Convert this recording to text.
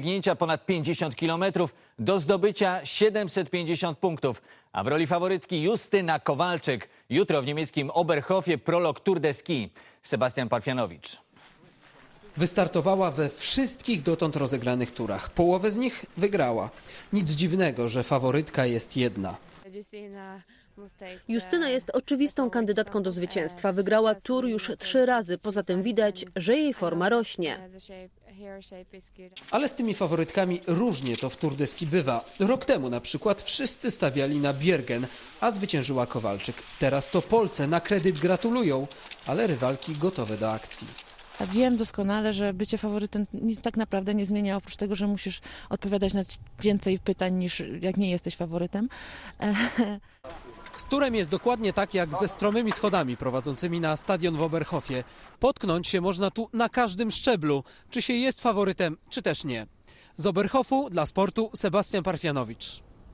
Biegnięcia ponad 50 kilometrów do zdobycia 750 punktów. A w roli faworytki Justyna Kowalczyk. Jutro w niemieckim Oberhofie prolog Tour de Ski. Sebastian Parfianowicz. Wystartowała we wszystkich dotąd rozegranych turach. Połowę z nich wygrała. Nic dziwnego, że faworytka jest jedna. Justyna jest oczywistą kandydatką do zwycięstwa. Wygrała tur już trzy razy. Poza tym widać, że jej forma rośnie. Ale z tymi faworytkami różnie to w Tour de Ski bywa. Rok temu na przykład wszyscy stawiali na Biergen, a zwyciężyła Kowalczyk. Teraz to Polce na kredyt gratulują, ale rywalki gotowe do akcji. A Wiem doskonale, że bycie faworytem nic tak naprawdę nie zmienia, oprócz tego, że musisz odpowiadać na więcej pytań niż jak nie jesteś faworytem. Z turem jest dokładnie tak jak ze stromymi schodami prowadzącymi na stadion w Oberhofie. Potknąć się można tu na każdym szczeblu, czy się jest faworytem, czy też nie. Z Oberhofu dla sportu Sebastian Parfianowicz.